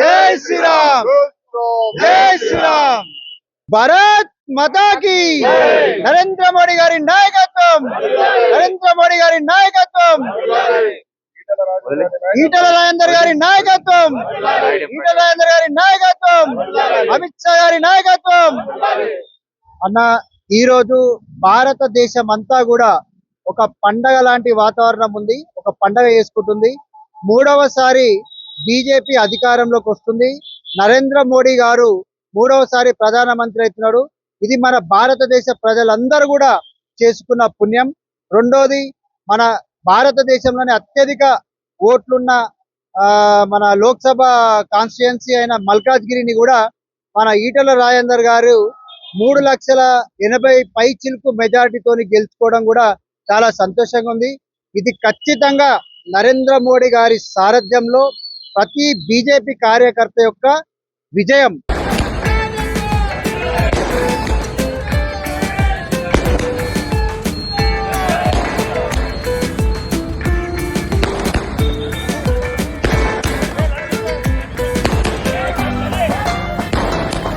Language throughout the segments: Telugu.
జై శ్రీరామ్. జై శ్రీరామ్. భారత్ మాతా కి నరేంద్ర మోడీ గారి నాయకత్వం. నరేంద్ర మోడీ గారి నాయకత్వం. ఈటల రాజేందర్ గారి నాయకత్వం. ఈటల రాజేందర్ గారి నాయకత్వం. అమిత్ షా గారి నాయకత్వం. అన్న ఈ రోజు భారతదేశం అంతా కూడా ఒక పండగ లాంటి వాతావరణం ఉంది. ఒక పండగ చేసుకుంటుంది. మూడవసారి బీజేపీ అధికారంలోకి వస్తుంది. నరేంద్ర మోడీ గారు మూడవసారి ప్రధానమంత్రి అవుతున్నాడు. ఇది మన భారతదేశ ప్రజలందరూ కూడా చేసుకున్న పుణ్యం. రెండోది మన భారతదేశంలోనే అత్యధిక ఓట్లున్న ఆ, మన లోక్సభ కాన్స్టిట్యుయెన్సీ అయిన మల్కాజ్గిరిని కూడా మన ఈటల రాజేందర్ గారు మూడు లక్షల ఎనభై పై చిలుకు మెజారిటీతోని గెలుచుకోవడం కూడా చాలా సంతోషంగా ఉంది. ఇది ఖచ్చితంగా నరేంద్ర మోడీ గారి సారథ్యంలో ప్రతి బీజేపీ కార్యకర్త యొక్క విజయం.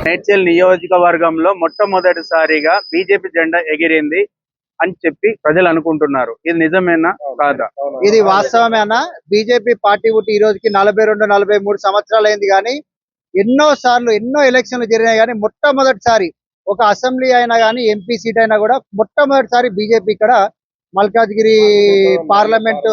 మేడ్చల్ నియోజకవర్గంలో మొట్టమొదటిసారిగా బీజేపీ జెండా ఎగిరింది. అని చెప్పి ప్రజలు అనుకుంటున్నారు. ఇది నిజమేనా? కాదా? ఇది వాస్తవమే అన్న బీజేపీ పార్టీ పుట్టి ఈ రోజుకి నలభై రెండు నలభై మూడు సంవత్సరాలు అయింది కానీ ఎన్నో సార్లు ఎన్నో ఎలక్షన్లు జరిగినాయి కానీ మొట్టమొదటిసారి ఒక అసెంబ్లీ అయినా కానీ ఎంపీ సీట్ అయినా కూడా మొట్టమొదటిసారి బీజేపీ ఇక్కడ మల్కాజ్గిరి పార్లమెంట్.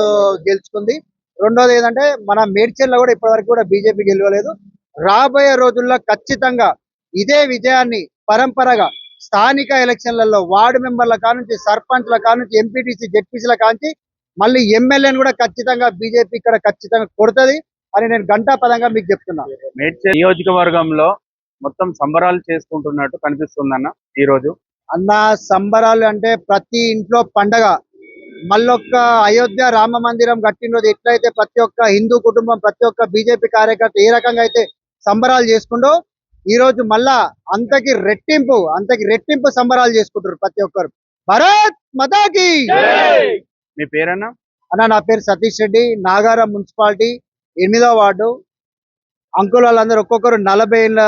గెలుచుకుంది. రెండోది ఏంటంటే మన మేడ్చల్లో కూడా ఇప్పటివరకు కూడా బీజేపీ గెలవలేదు. రాబోయే రోజుల్లో ఖచ్చితంగా ఇదే విజయాన్ని పరంపరగా స్థానిక ఎలక్షన్లలో వార్డు మెంబర్ల కానుంచి సర్పంచ్ల కానుంచి ఎంపీటీసీ జెడ్పీసీల కానుంచి మళ్ళీ ఎమ్మెల్యేని కూడా ఖచ్చితంగా బీజేపీ ఇక్కడ ఖచ్చితంగా కొడుతుంది అని నేను గంటా పదంగా మీకు చెప్తున్నా. మేడ్చల్ నియోజకవర్గంలో మొత్తం సంబరాలు చేసుకుంటున్నట్టు కనిపిస్తుందన్న ఈ రోజు అన్న సంబరాలు అంటే ప్రతి ఇంట్లో పండగ. మళ్ళొక్క అయోధ్య రామ మందిరం కట్టిన రోజు ఎట్లయితే ప్రతి ఒక్క హిందూ కుటుంబం ప్రతి ఒక్క బీజేపీ కార్యకర్త ఏ రకంగా అయితే సంబరాలు చేసుకుంటూ ఈ రోజు మళ్ళా అంతకి రెట్టింపు అంతకి రెట్టింపు సంబరాలు చేసుకుంటారు ప్రతి ఒక్కరు. భరత్ మతాకి! మీ పేరన్నా? అన్న నా పేరు సతీష్ రెడ్డి నాగారం మున్సిపాలిటీ ఎనిమిదో వార్డు. అంకుల్ వాళ్ళందరూ ఒక్కొక్కరు నలభై ఏళ్ళ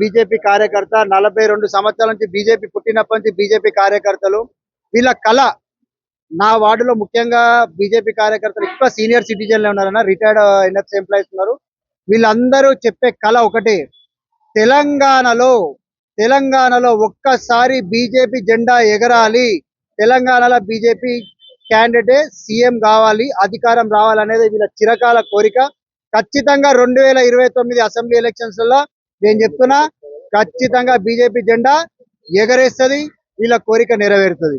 బీజేపీ కార్యకర్త నలభై రెండు సంవత్సరాల నుంచి బీజేపీ పుట్టినప్పటి నుంచి బీజేపీ కార్యకర్తలు. వీళ్ళ కళ నా వార్డులో ముఖ్యంగా బీజేపీ కార్యకర్తలు ఎక్కువ సీనియర్ సిటిజన్లు ఉన్నారన్న రిటైర్డ్ ఎన్ఎఫ్సి ఎంప్లాయీస్ ఉన్నారు. వీళ్ళందరూ చెప్పే కళ ఒకటే తెలంగాణలో తెలంగాణలో ఒక్కసారి బీజేపీ జెండా ఎగరాలి. తెలంగాణలో బీజేపీ క్యాండిడేట్ సీఎం కావాలి అధికారం రావాలనేది వీళ్ళ చిరకాల కోరిక. ఖచ్చితంగా రెండు వేల ఇరవై తొమ్మిది అసెంబ్లీ ఎలక్షన్స్లో నేను చెప్తున్నా ఖచ్చితంగా బీజేపీ జెండా ఎగరేస్తుంది వీళ్ళ కోరిక నెరవేరుతుంది.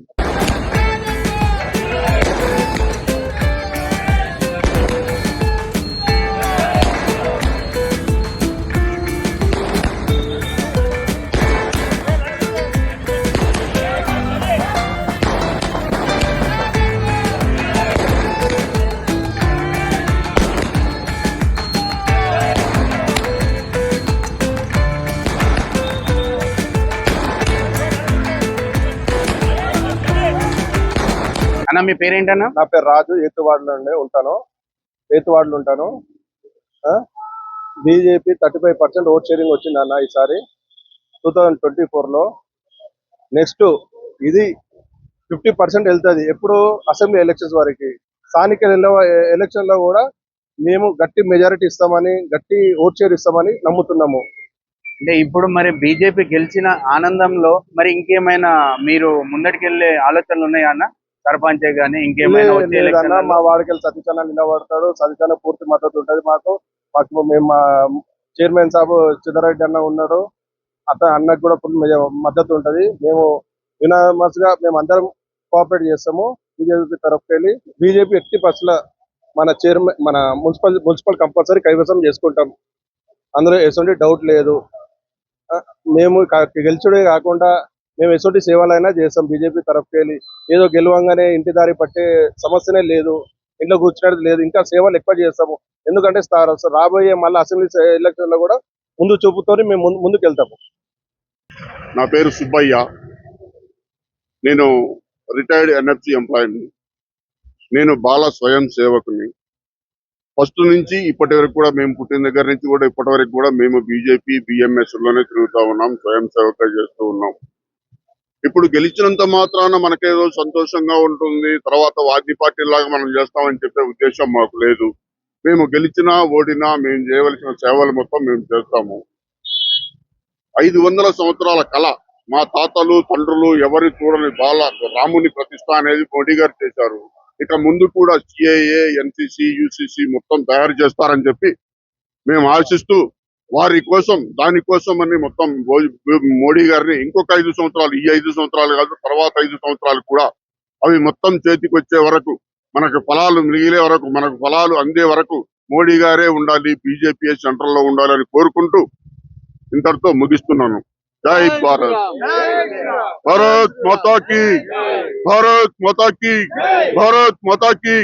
అన్న మీ పేరేంటన్నా? నా పేరు రాజు ఏతువాడలో ఉంటాను. ఏతువాడలో ఉంటాను. BJP thirty five percent vote sharing వచ్చింది అన్న ఈసారి. టూ థౌజండ్ ట్వంటీ ఫోర్లో నెక్స్ట్ ఇది ఫిఫ్టీ పర్సెంట్ వెళ్తుంది. ఎప్పుడు అసెంబ్లీ ఎలక్షన్స్ వరకు. స్థానిక ఎలక్షన్లో కూడా మేము గట్టి మెజారిటీ ఇస్తామని గట్టి ఓట్ షేర్ ఇస్తామని నమ్ముతున్నాము. అంటే ఇప్పుడు మరి బీజేపీ గెలిచిన ఆనందంలో మరి ఇంకేమైనా మీరు ముందటికెళ్ళే ఆలోచనలు ఉన్నాయా అన్న? సర్పంచే గానీ ఇంకేమైనా? మా వాడికెళ్ళి సతీచన్న నిలబడతాడు. సతీచన్న పూర్తి మద్దతు ఉంటది మాకు. మాకు మేము మా చైర్మన్ సాబు చిన్నరెడ్డి అన్న ఉన్నాడు. అతను అన్నకు కూడా ఫుల్ మద్దతు ఉంటది. మేము యునామస్గా మేము అందరం కోఆపరేట్ చేస్తాము. బీజేపీ తరఫుకి వెళ్ళి బీజేపీ ఎట్టి పర్సెంట్ మన చైర్మన్ మన మున్సిపల్ మున్సిపల్ కంపల్సరీ కైవసం చేసుకుంటాం. అందులో ఎటువంటి డౌట్ లేదు. మేము గెలిచుడే కాకుండా మేము ఎటువంటి సేవలైనా చేస్తాం. బీజేపీ తరఫుకి వెళ్ళి ఏదో గెలవంగానే ఇంటి దారి పట్టే సమస్యనే లేదు. ఇంట్లో కూర్చునేది లేదు. ఇంకా సేవలు ఎక్కువ చేస్తాము. ఎందుకంటే రాబోయే మళ్ళీ అసెంబ్లీ ఎలక్షన్లో కూడా ముందు చూపుతోని మేము ముందు- ముందుకు వెళ్తాము నా పేరు సుబ్బయ్య. నేను రిటైర్డ్ ఎన్ఎఫ్సి ఎంప్లాయీని నేను బాల స్వయం సేవకుని. ఫస్ట్ నుంచి ఇప్పటి వరకు కూడా మేము పుట్టిన దగ్గర నుంచి కూడా ఇప్పటి వరకు కూడా మేము బీజేపీ బిఎంఎస్లోనే లోనే ఉన్నాం. స్వయం సేవక చేస్తూ ఉన్నాం. ఇప్పుడు గెలిచినంత మాత్రాన మనకేదో సంతోషంగా ఉంటుంది. తర్వాత వాద్య పార్టీ లాగా మనం చేస్తామని చెప్పే ఉద్దేశం మాకు లేదు. మేము గెలిచినా ఓడినా మేము చేయవలసిన సేవలు మొత్తం మేము చేస్తాము. ఐదు వందల సంవత్సరాల కళ మా తాతలు తండ్రులు ఎవరి చూడని బాల రాముని ప్రతిష్ట అనేది మోడీ గారు చేశారు. ఇక ముందు కూడా సిఐఏ ఎన్సిసి యూసిసి మొత్తం తయారు చేస్తారని చెప్పి మేము ఆశిస్తూ వారి కోసం దానికోసం అని మొత్తం మోడీ గారిని ఇంకొక ఐదు సంవత్సరాలు ఈ ఐదు సంవత్సరాలు కాదు తర్వాత ఐదు సంవత్సరాలు కూడా అవి మొత్తం చేతికి వచ్చే వరకు మనకు ఫలాలు మిగిలే వరకు మనకు ఫలాలు అందే వరకు మోడీ గారే ఉండాలి బీజేపీ సెంటర్లో ఉండాలని కోరుకుంటూ ఇంతటితో ముగిస్తున్నాను. జై భారత్. భారత్ మతాకి భారత్ మతాకి భారత్ మతాకి.